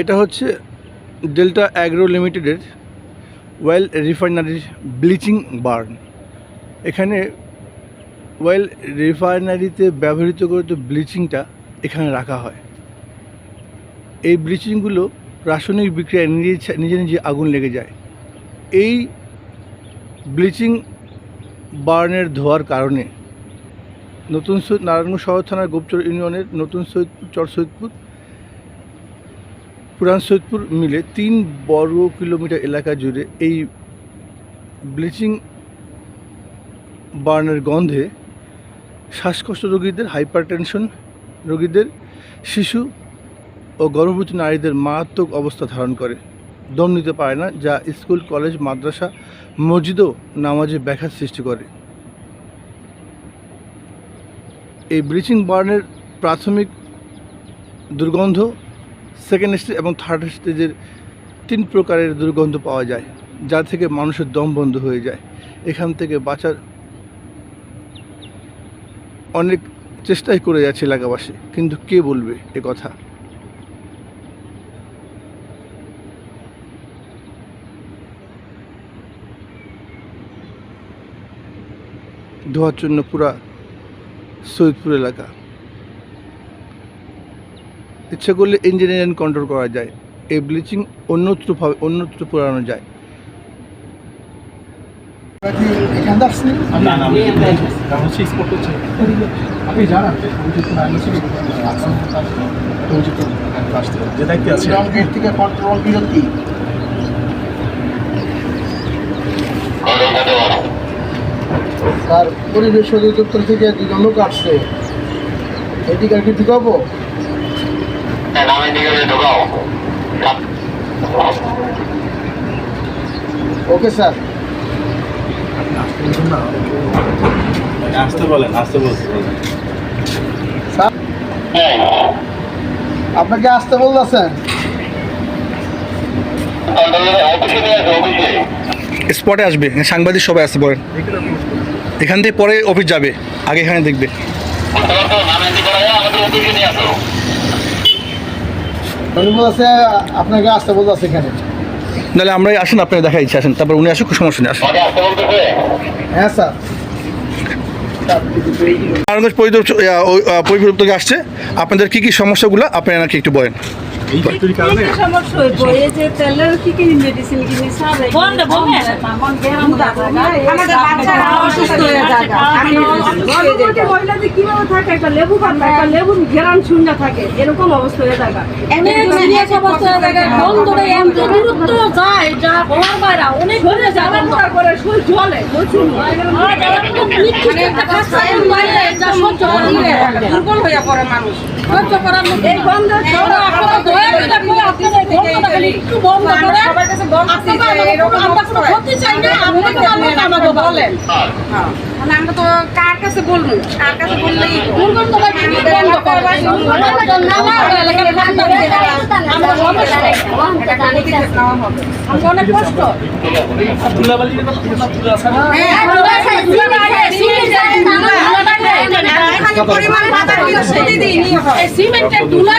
এটা হচ্ছে Delta agro লিমিটেডের ওয়েল রিফাইনারির ব্লিচিং বার্ন। এখানে ওয়েল রিফাইনারিতে ব্যবহৃত করিত ব্লিচিংটা এখানে রাখা হয়। এই ব্লিচিংগুলো রাসায়নিক বিক্রিয়ায় নিজে নিজে নিজে আগুন লেগে যায়। এই ব্লিচিং বার্নের ধোয়ার কারণে নতুন সৈয়দ নারায়ণগঞ্জ শহর থানার গোপচর ইউনিয়নের নতুন সৈয়দপুর চর সৈয়দপুর পুরান সৈয়দপুর মিলে তিন বর্গ কিলোমিটার এলাকা জুড়ে এই ব্লিচিং বার্নের গন্ধে শ্বাসকষ্ট রোগীদের হাইপার টেনশন রোগীদের, শিশু ও গর্ভবতী নারীদের মারাত্মক অবস্থা ধারণ করে। দম নিতে পারে না, যা স্কুল, কলেজ, মাদ্রাসা মসজিদও নামাজে ব্যাঘাত সৃষ্টি করে। এই ব্লিচিং বার্নের প্রাথমিক দুর্গন্ধ সেকেন্ড স্টেজ এবং থার্ড স্টেজের তিন প্রকারের দুর্গন্ধ পাওয়া যায়, যা থেকে মানুষের দম বন্ধ হয়ে যায়। এখান থেকে বাঁচার অনেক চেষ্টাই করে যাচ্ছে এলাকাবাসী, কিন্তু কে বলবে এ কথা? ধোয়ার জন্য পুরা সৈয়দপুর এলাকা। ইচ্ছে করলে ইঞ্জিনিয়ারিং কন্ট্রোল করা যায় এই ব্লিচিং অন্যত্রভাবে অন্যত্র পোড়ানো যায়। কন্ট্রোল বিরতি তার পরিবেশ অধিদপ্তর থেকে দুজন লোক আসছে। এদিকে আর কি ওকে স্যার। আসতে বলেন আসতে বলছি। আপনাকে আসতে বলতেছেন? স্পটে আসবে সাংবাদিক সবাই আসতে পারেন এখান থেকে পরে অফিস যাবে আগে এখানে দেখবে। বলছে আপনাকে আসতে বলতেছে এখানে। নাহলে আমরাই আসেন আপনাকে দেখা ইচ্ছে আসেন। তারপর উনি আসুক সমস্যা নেই আসেন। হ্যাঁ স্যার। নারায়ণগঞ্জ পরিদর্শক আসছে। আপনাদের কি কি সমস্যাগুলো আপনি নাকি একটু বলেন। এই ফ্যাক্টরির কারণে? সমস্যা হইব এই যে তেলের কি কি মেডিসিন কিনে সারে বন্ধ, বন্ধ। আমাদের বাচ্চারা অসুস্থ হয়ে যায়। গর্ভবতী মহিলাদের কীভাবে থাকে? একটা লেবু খাবে একটা লেবু ঘেরান শূন্য থাকে। এরকম অবস্থা হয়ে থাকে। অনেক সিরিয়াস অবস্থা হয়ে থাকে। বন্ধুরা এমন দূরত্ব যায় যা বলার বাইরে অনেক দূরে যায় জ্বালা করে শরীর জ্বলে প্রচুর। আর যারা কোনো নির্দিষ্ট একটা কাজ বাইরে যা সহ্য করার দুর্বল হয়ে পড়ে মানুষ। সহ্য করার মতো এই করে বন্ধ করে আমরা তো কার কাছে বলব কার কাছে বললেই অনেক কষ্ট পরিমাণ সিমেন্টের তুলা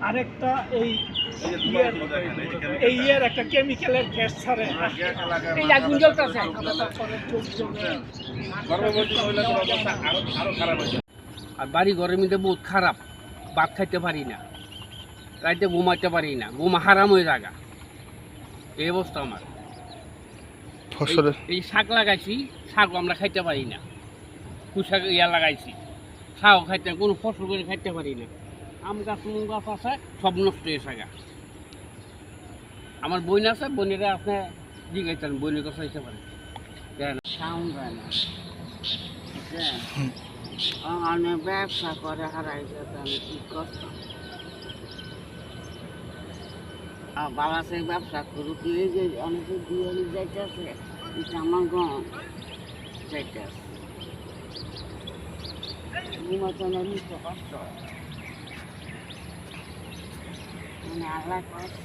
আরেকটা এই ইয়ের এই ইয়ের একটা কেমিক্যালের গ্যাস ছাড়ে। এই আগুন জ্বলতেছে। আর বাড়ি ঘরের মধ্যে বহুত খারাপ। ভাত খাইতে পারি না। রাইতে ঘুমাইতে পারি না। ঘুম হারাম হয়ে জায়গা এই অবস্থা আমার। ফসলের এই- এই শাক লাগাইছি শাক আমরা খাইতে পারি না। কুশাক ইয়া লাগাইছি। শাক খাইতে কোনো ফসল করে খাইতে পারি না। আম গাছ মুম গাছ আছে সব নষ্ট হয়ে থাকা আমার বোন আছে বোনেরা আপনি জিজ্ঞাসা বোনের কথা হইতে পারে। সাউন্ড হয় না। অনেক ব্যবসা করে হারাই যেত আমি কি করতাম? বাবা সে ব্যবসা করুক এই যে অনেকে দিয়ে যাইতেছে এটা আমার গম আছে নিমন্ত্রণের নিতে কষ্ট মানে আল্লাহ কষ্ট